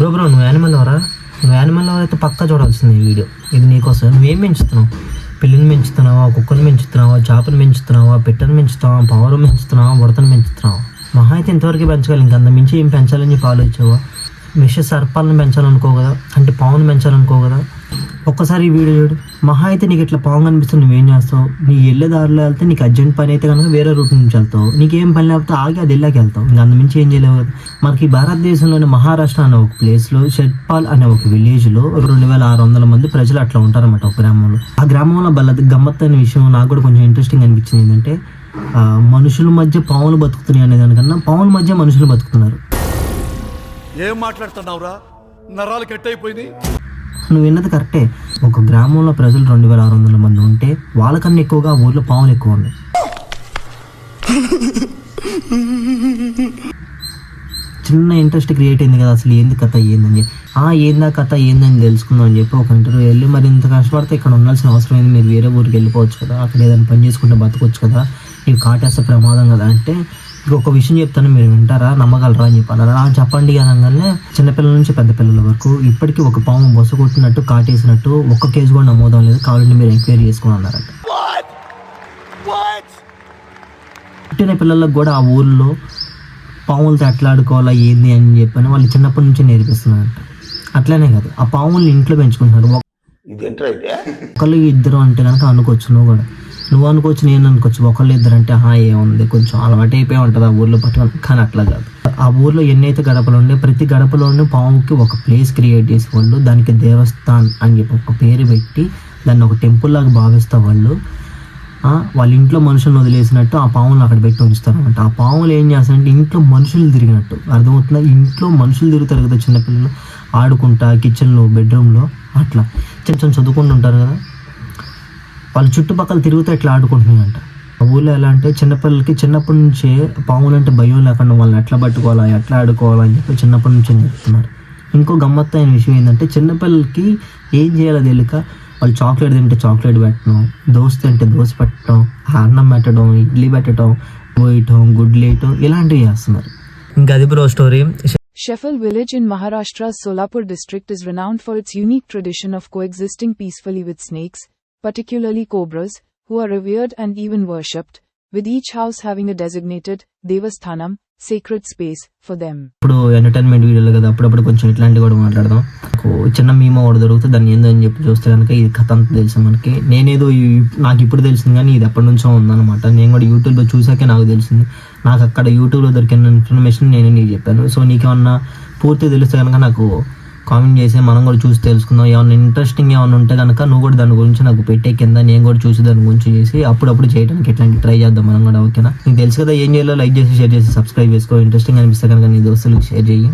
Bro bro నువ్వు animal అవరా నువ్వు యానిమల్ అయితే పక్కా చూడాల్సింది ఈ వీడియో. ఇది నీకోసం. నువ్వేం పెంచుతున్నావు? పిల్లిని పెంచుతున్నావా? కుక్కను పెంచుతున్నావా? చేపను పెంచుతున్నావా? పెట్టను పెంచుతావా పావురం పెంచుతున్నావా? ఉడతను పెంచుతున్నావా? మహా అయితే ఇంతవరకు పెంచగలి. ఇంకా అంత మించి ఏం పెంచాలని చెప్పి ఆలోచించావా? విష సర్పాలను పెంచాలనుకో కదా? అంటే పావును పెంచాలనుకో కదా? ఒక్కసారి ఈ వీడియో చూడు. మహా అయితే నీకు ఇట్లా పాంగ్ అనిపిస్తుంది నువ్వేం చేస్తావు? నీ వెళ్ళే దారిలో వెళ్తే నీకు అర్జెంట్ పని అయితే కనుక వేరే రూట్ నుంచి వెళ్తావు. నీకేం పని లేకపోతే ఆగి అది వెళ్ళాక వెళ్తావు. ఇంకా అంతమించి ఏం చేయలేవు. కదా మనకి భారతదేశంలోని మహారాష్ట్ర అనే ఒక ప్లేస్లో షెట్పాల్ అనే ఒక విలేజ్లో రెండు వేల ఆరు వందల మంది ప్రజలు అట్లా ఉంటారన్నమాట ఒక గ్రామంలో. ఆ గ్రామంలో బల్ల గమ్మత్ అనే విషయం నాకు కూడా కొంచెం ఇంట్రెస్టింగ్ అనిపించింది ఏంటంటే మనుషుల మధ్య పాములు బతుకుతున్నాయి అనే దానికన్నా పాముల మధ్య మనుషులు బతుకుతున్నారు. ఏం మాట్లాడుతున్నావురా? నరాలు కట్ అయిపోయింది నువ్వు విన్నది కరెక్టే. ఒక గ్రామంలో ప్రజలు రెండు వేల ఆరు వందల మంది ఉంటే వాళ్ళకన్నా ఎక్కువగా ఊళ్ళో ఊర్లో పాములు ఎక్కువ ఉన్నాయి చిన్న ఇంట్రెస్ట్ క్రియేట్ అయింది కదా అసలు ఏంది కథ ఏందని చెప్పి. ఆ ఏందా కథ ఏందని తెలుసుకుందాం అని చెప్పి ఒక ఇంటర్వ్యూ వెళ్ళి మరి ఇంత కష్టపడితే ఇక్కడ ఉండాల్సిన అవసరం ఏంది? మీరు వేరే ఊరికి వెళ్ళిపోవచ్చు కదా అక్కడ ఏదైనా పని చేసుకుంటే బతకొచ్చు కదా. ఇవి కాటేస్తే ప్రమాదం కదా అంటే ఇంకొక విషయం చెప్తాను మీరు వింటారా నమ్మగలరా అని చెప్పాను "ఆ, చెప్పండి అనగానే చిన్నపిల్లల నుంచి పెద్ద పిల్లల వరకు ఇప్పటికీ ఒక పాము బొస కొట్టినట్టు కాటేసినట్టు ఒక్క కేసు కూడా నమోదం లేదు కావాలంటే మీరు ఎంక్వైరీ చేసుకుని అన్నారట. పుట్టిన పిల్లలకు కూడా ఆ ఊర్లో పాములతో ఎట్లా ఆడుకోవాలా ఏంది అని చెప్పని వాళ్ళు చిన్నప్పటి నుంచి నేర్పిస్తున్నారంట. అట్లానే కాదు ఆ పాముల్ని ఇంట్లో పెంచుకుంటున్నారు. ఒక- ఒకళ్ళు ఇద్దరు అంటే కనుక అనుకోవచ్చు నువ్వు కూడా. నువ్వు అనుకోవచ్చు నేను అనుకోవచ్చు ఒకళ్ళు ఇద్దరు అంటే హా ఏముంది? కొంచెం అలవాటు అయిపోయి ఉంటుంది ఆ ఊర్లో పట్టుకొని కానీ అట్లా కాదు. ఆ ఊర్లో ఎన్నైతే గడపలు ఉండే ప్రతి గడపలోనే పాముకి ఒక ప్లేస్ క్రియేట్ చేసి వాళ్ళు దానికి దేవస్థాన్ అని చెప్పి ఒక పేరు పెట్టి దాన్ని ఒక టెంపుల్ లాగా భావిస్తా వాళ్ళు. వాళ్ళ ఇంట్లో మనుషులను వదిలేసినట్టు ఆ పాములు అక్కడ పెట్టి ఉంచుతారు అనమాట ఆ పాములు ఏం చేస్తారంటే ఇంట్లో మనుషులు తిరిగినట్టు. అర్థమవుతుందా? ఇంట్లో మనుషులు తిరుగుతారు కదా చిన్నపిల్లలు ఆడుకుంటా కిచెన్లో బెడ్రూమ్లో అట్లా. చిన్న చిన్న చదువుకుంటుంటారు కదా. వాళ్ళ చుట్టుపక్కల తిరుగుతూ ఇట్లా ఆడుకుంటున్నాయంట. ఆ ఊళ్ళో ఎలా అంటే చిన్నపిల్లలకి చిన్నప్పటి నుంచే పాములు అంటే భయం లేకుండా వాళ్ళని ఎట్లా పట్టుకోవాలా ఎట్లా ఆడుకోవాలా అని చెప్పి చిన్నప్పటి నుంచి చెప్తున్నారు. ఇంకో గమ్మత్తైన అయిన విషయం ఏంటంటే చిన్నపిల్లలకి ఏం చేయాలో తెలియక వాళ్ళు చాక్లెట్ తింటే చాక్లెట్ పెట్టడం దోశ తింటే దోశ పెట్టడం అన్నం పెట్టడం ఇడ్లీ పెట్టడం పోయటం గుడ్లు వేయటం ఇలాంటివి చేస్తున్నారు. ఇంకా అది బ్రో స్టోరీ. షెఫల్ village in Maharashtra's Solapur district is renowned for its unique tradition of coexisting peacefully with snakes, particularly cobras, who are revered and even worshipped, with each house having a designated Devasthanam, sacred space, for them. ఇప్పుడు entertainment వీడియోలు కదా అప్పుడప్పుడు కొంచెం ఇట్లాంటివి కూడా మాట్లాడదాం. నాకు చిన్న మీమో ఒకటి దొరుకుతుంది దాన్ని ఏందో అని చెప్పి చూస్తే కనుక ఇది కథ అంతా తెలుసు మనకి. నేనేదో నాకు ఇప్పుడు తెలిసింది కానీ ఇది ఎప్పటి నుంచో ఉందన్నమాట. నేను కూడా యూట్యూబ్లో చూసాకే నాకు తెలిసింది. నాకు అక్కడ యూట్యూబ్లో దొరికిన ఇన్ఫర్మేషన్ నేనే నీకు చెప్పాను. సో నీకేమన్నా పూర్తి తెలిస్తే కనుక నాకు కామెంట్ చేసి మనం కూడా చూసి తెలుసుకుందాం. ఏమైనా ఇంట్రెస్టింగ్ ఏమైనా ఉంటే కనుక నువ్వు కూడా దాని గురించి నాకు పెట్టే కింద నేను కూడా చూసి దాని గురించి చేసి అప్పుడప్పుడు చేయడానికి ఇట్లాంటి ట్రై చేద్దాం మనం కూడా ఓకేనా? నీకు తెలుసు కదా ఏం చేయాలో లైక్ చేసి షేర్ చేసి సబ్స్క్రైబ్ చేసుకో. ఇంట్రెస్టింగ్ అనిపిస్తే కనుక నీ దోస్తులకు షేర్ చేయి